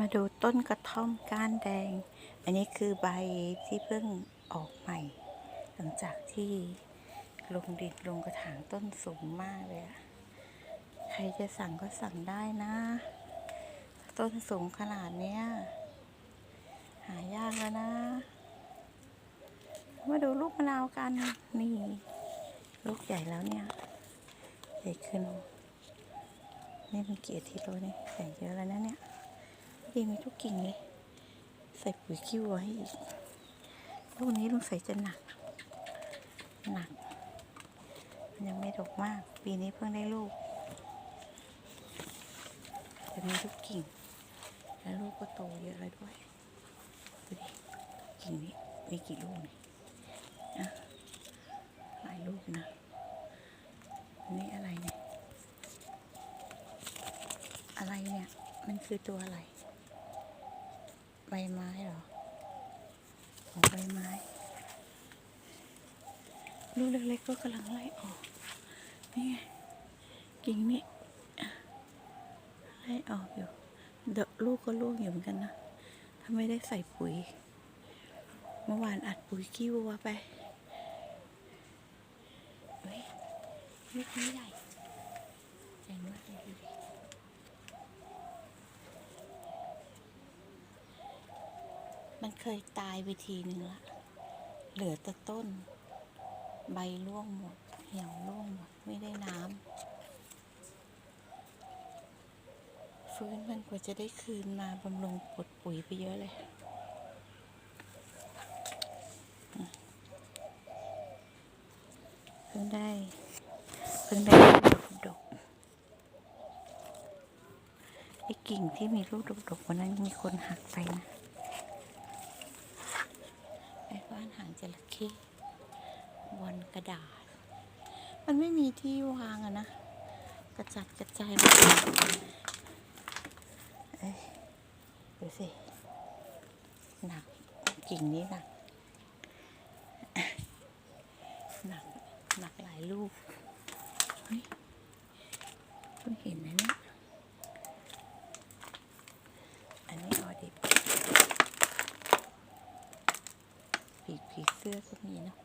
มาดูต้นกระท่อมก้านแดง อันนี้คือใบที่เพิ่งออกใหม่ หลังจากที่ลงดินลงกระถางต้นสูงมากเลยอะใครจะสั่งก็สั่งได้นะ ต้นสูงขนาดเนี้ย หายากแล้วนะ มาดูลูกมะนาวกัน นี่ ลูกใหญ่แล้วเนี่ยใหญ่ขึ้นนี่มันเกี่อาทิตย์แล้วเนี่ยใหญ่เยอะแล้วนะเนี่ย ดีมีทุกกิ่งเลย ใส่ปุ๋ยขี้วัวให้อีกลูกนี้ลุงใส่จะหนัก หนัก มันยังไม่ดกมาก ปีนี้เพิ่งได้ลูกแต่มีทุกกิ่ง แล้วลูกก็โตเยอะแล้วด้วย ดูดิ กิ่งนี้มีกี่ลูกนี่ยอะหลายลูกนะนนี้อะไรเนี่ย อะไรเนี่ย มันคือตัวอะไร ใบไม้เหรอของใบไม้ลูกเล็กๆก็กำลังไล่ออก นี่ไงกิ่งนี้ไล่ออกอยู่เดอะลูกก็ร่วงอยู่เหมือนกันนะถ้าไม่ได้ใส่ปุ๋ย เมื่อวานอัดปุ๋ยขี้วัวไปเฮ้ยลูกนี้ใหญ่ใหญ่มากเลยดูดิ มันเคยตายไปทีหนึ่งละ เหลือแต่ต้น ใบร่วงหมด เหี่ยวร่วงหมด ไม่ได้น้ำ ฟื้นมันกว่าจะได้คืนมาบำรุงปดปุ๋ยไปเยอะเลย เพิ่งได้ เพิ่งได้ลูกดกไอ้กิ่งที่มีลูกดกๆวันนั้นมีคนหักไปนะ ไอ้บ้านหางจระเข้บนกระดาษ มันไม่มีที่วางอะนะ กระจัดกระจายมดเอ้ยดูสิ หนักกิ่งนี้หนัก หนัก หนักหลายลูก เฮ้ยเพิ่งเห็นนะเนี่ย อันนี้ออ สื้อก็มีเนาะ